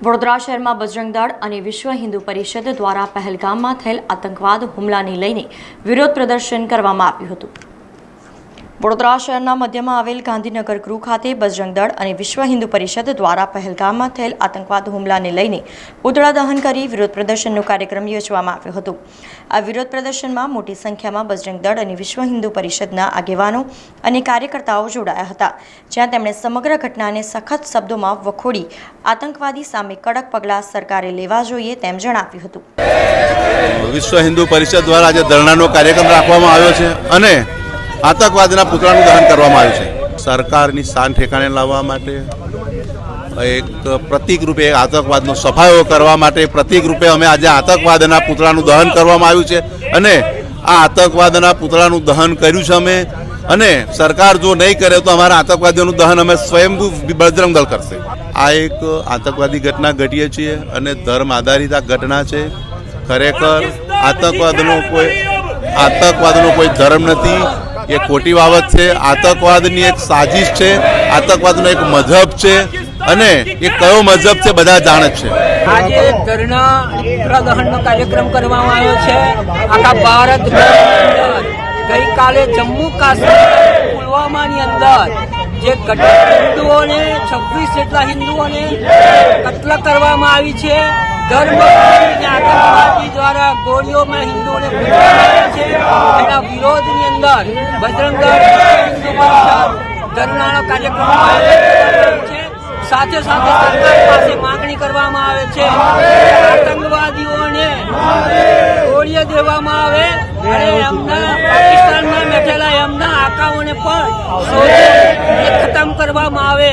વડોદરા શહેરમાં બજરંગ દળ અને વિશ્વ હિન્દુ પરિષદ દ્વારા પહેલગામમાં થયેલ આતંકવાદ હુમલાને લઈને વિરોધ પ્રદર્શન કરવામાં આવ્યું હતું. વડોદરા શહેરના મધ્યમાં આવેલ ગાંધીનગર ગૃહ ખાતે બજરંગ દળ અને વિશ્વ હિન્દુ પરિષદ દ્વારા પહેલગામમાં થયેલ આતંકવાદ હુમલાને લઈને પૂતળા દહન કરી વિરોધ પ્રદર્શનનો કાર્યક્રમ યોજવામાં આવ્યો હતો. આ વિરોધ પ્રદર્શનમાં મોટી સંખ્યામાં બજરંગ દળ અને વિશ્વ હિન્દુ પરિષદના આગેવાનો અને કાર્યકર્તાઓ જોડાયા હતા, જ્યાં તેમણે સમગ્ર ઘટનાને સખત શબ્દોમાં વખોડી આતંકવાદી સામે કડક પગલાં સરકારે લેવા જોઈએ તેમ જણાવ્યું હતું. વિશ્વ હિન્દુ પરિષદ દ્વારા આજે ધરણાનો કાર્યક્રમ રાખવામાં આવ્યો છે અને આતંકવાદના પુતળાનું દહન કરવામાં આવ્યું છે. સરકારની શાન ઠેકાણે લાવવા માટે એક પ્રતિકરૂપે એક આતંકવાદનો સફાયો કરવા માટે પ્રતિકરૂપે અમે આજે આતંકવાદના પુતળાનું દહન કરવામાં આવ્યું છે અને આ આતંકવાદના પુતળાનું દહન કર્યું છે અમે અને સરકાર જો નહીં કરે તો અમારા આતંકવાદીઓનું દહન અમે સ્વયંભૂ બજરંગ દળ કરશે. આ એક આતંકવાદી ઘટના ઘટીએ છીએ અને ધર્મ આધારિત આ ઘટના છે. ખરેખર આતંકવાદનો કોઈ આતંકવાદનો કોઈ ધર્મ નથી. એ ખોટી બાબત છે. આતંકવાદની એક સાજિશ છે. આતંકવાદનો એક મજહબ છે. અને એ કયો મજહબ છે બધા જાણે છે. આજે ધરણા પ્રદહનનો કાર્યક્રમ કરવામાં આવ્યો છે. આખા ભારત ગઈકાલે જમ્મુ કાશ્મીર પુલવામાની અંદર જે કટક હિન્દુઓને છવ્વીસ જેટલા હિન્દુઓને કત્લ કરવામાં આવી છે. ધર્મ આતંકવાદી દ્વારા ગોળીઓમાં હિન્દુઓને છે. એના વિરોધની અંદર બજરંગ હિન્દુ પરિષદ ધરણાનો કાર્યક્રમ છે. સાથે સાથે સરકાર પાસે માંગણી કરવામાં આવે છે આતંકવાદીઓને ગોળીઓ દેવામાં આવે. અને એમના પાકિસ્તાનમાં બેઠેલા એમના આકાઓને પણ શોધી અને ખતમ કરવામાં આવે